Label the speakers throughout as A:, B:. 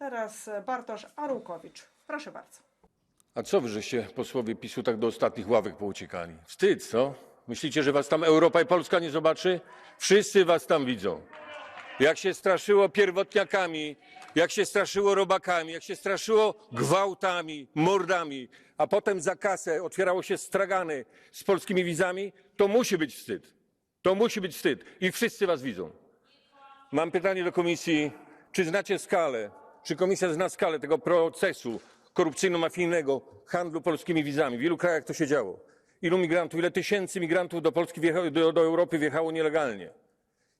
A: Teraz e, Bartosz Arłukowicz. Proszę bardzo.
B: A co wy, żeście posłowie PiSu tak do ostatnich ławek pouciekali? Wstyd, co? Myślicie, że was tam Europa i Polska nie zobaczy? Wszyscy was tam widzą. Jak się straszyło pierwotniakami, jak się straszyło robakami, jak się straszyło gwałtami, mordami, a potem za kasę otwierało się stragany z polskimi wizami, to musi być wstyd. To musi być wstyd. I wszyscy was widzą. Mam pytanie do komisji, czy znacie skalę, czy komisja zna skalę tego procesu korupcyjno-mafijnego handlu polskimi wizami? W ilu krajach to się działo? Ilu migrantów, ile tysięcy migrantów do Polski wjechało, do, do Europy wjechało nielegalnie?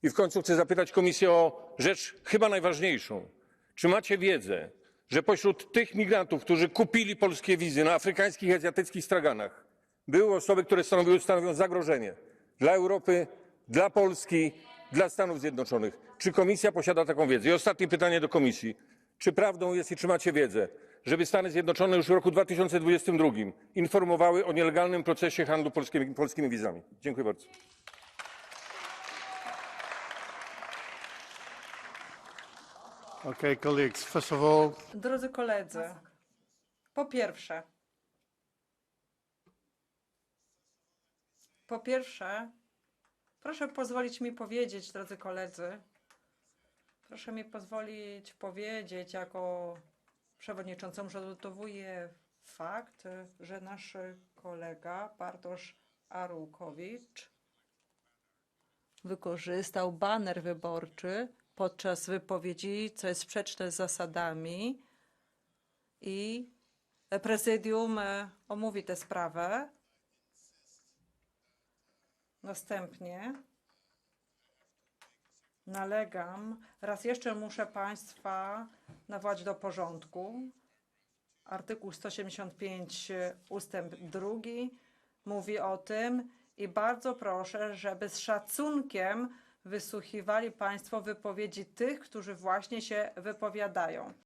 B: I w końcu chcę zapytać komisję o rzecz chyba najważniejszą. Czy macie wiedzę, że pośród tych migrantów, którzy kupili polskie wizy na afrykańskich i azjatyckich straganach, były osoby, które stanowiły, stanowią zagrożenie dla Europy, dla Polski, dla Stanów Zjednoczonych. Czy komisja posiada taką wiedzę? I ostatnie pytanie do komisji. Czy prawdą jest i czy macie wiedzę, żeby Stany Zjednoczone już w roku 2022 informowały o nielegalnym procesie handlu polskimi, polskimi wizami? Dziękuję bardzo.
C: Okay, colleagues, first of all,
A: Drodzy koledzy, po pierwsze, po pierwsze, proszę pozwolić mi powiedzieć, drodzy koledzy, proszę mi pozwolić powiedzieć jako przewodniczącemu, że odnotowuję fakt, że nasz kolega Bartosz Arłukowicz wykorzystał baner wyborczy podczas wypowiedzi, co jest sprzeczne z zasadami i prezydium e, omówi tę sprawę. Następnie nalegam, raz jeszcze muszę Państwa nawołać do porządku. Artykuł 175 ustęp 2 mówi o tym i bardzo proszę, żeby z szacunkiem wysłuchiwali Państwo wypowiedzi tych, którzy właśnie się wypowiadają.